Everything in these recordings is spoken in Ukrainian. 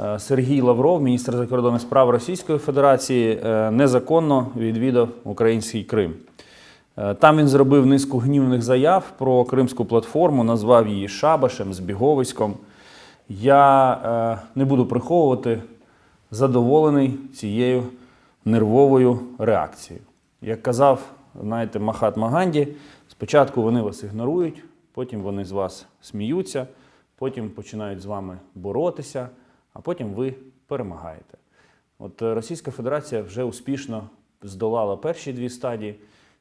е, Сергій Лавров, міністр закордонних справ Російської Федерації, е, незаконно відвідав український Крим. Е, Там він зробив низку гнівних заяв про кримську платформу, назвав її шабашем, збіговиськом. Я не буду приховувати задоволений цією нервовою реакцією. Як казав, знаєте, Махатма Ганді, спочатку вони вас ігнорують, потім вони з вас сміються, потім починають з вами боротися, а потім ви перемагаєте. От е, Російська Федерація вже успішно здолала перші дві стадії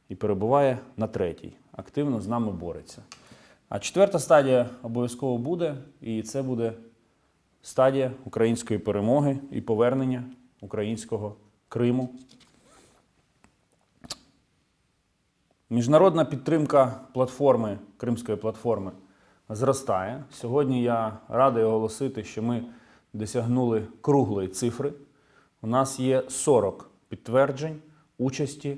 і перебуває на третій. Активно з нами бореться. А четверта стадія обов'язково буде, і це буде стадія української перемоги і повернення українського Криму. Міжнародна підтримка платформи, Кримської платформи зростає. Сьогодні я радий оголосити, що ми досягнули круглої цифри. У нас є 40 підтверджень участі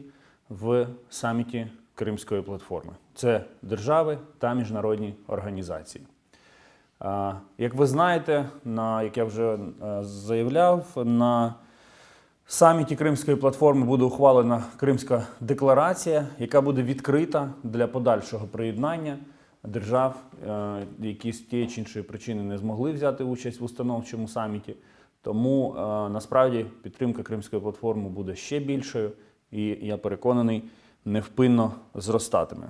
в саміті Кримської платформи. Це держави та міжнародні організації. Як ви знаєте, на, як я вже е, заявляв, на саміті Кримської платформи буде ухвалена Кримська декларація, яка буде відкрита для подальшого приєднання держав, е, які з тієї чи іншої причини не змогли взяти участь в установчому саміті. Тому е, насправді підтримка Кримської платформи буде ще більшою, і я переконаний, невпинно зростатиме.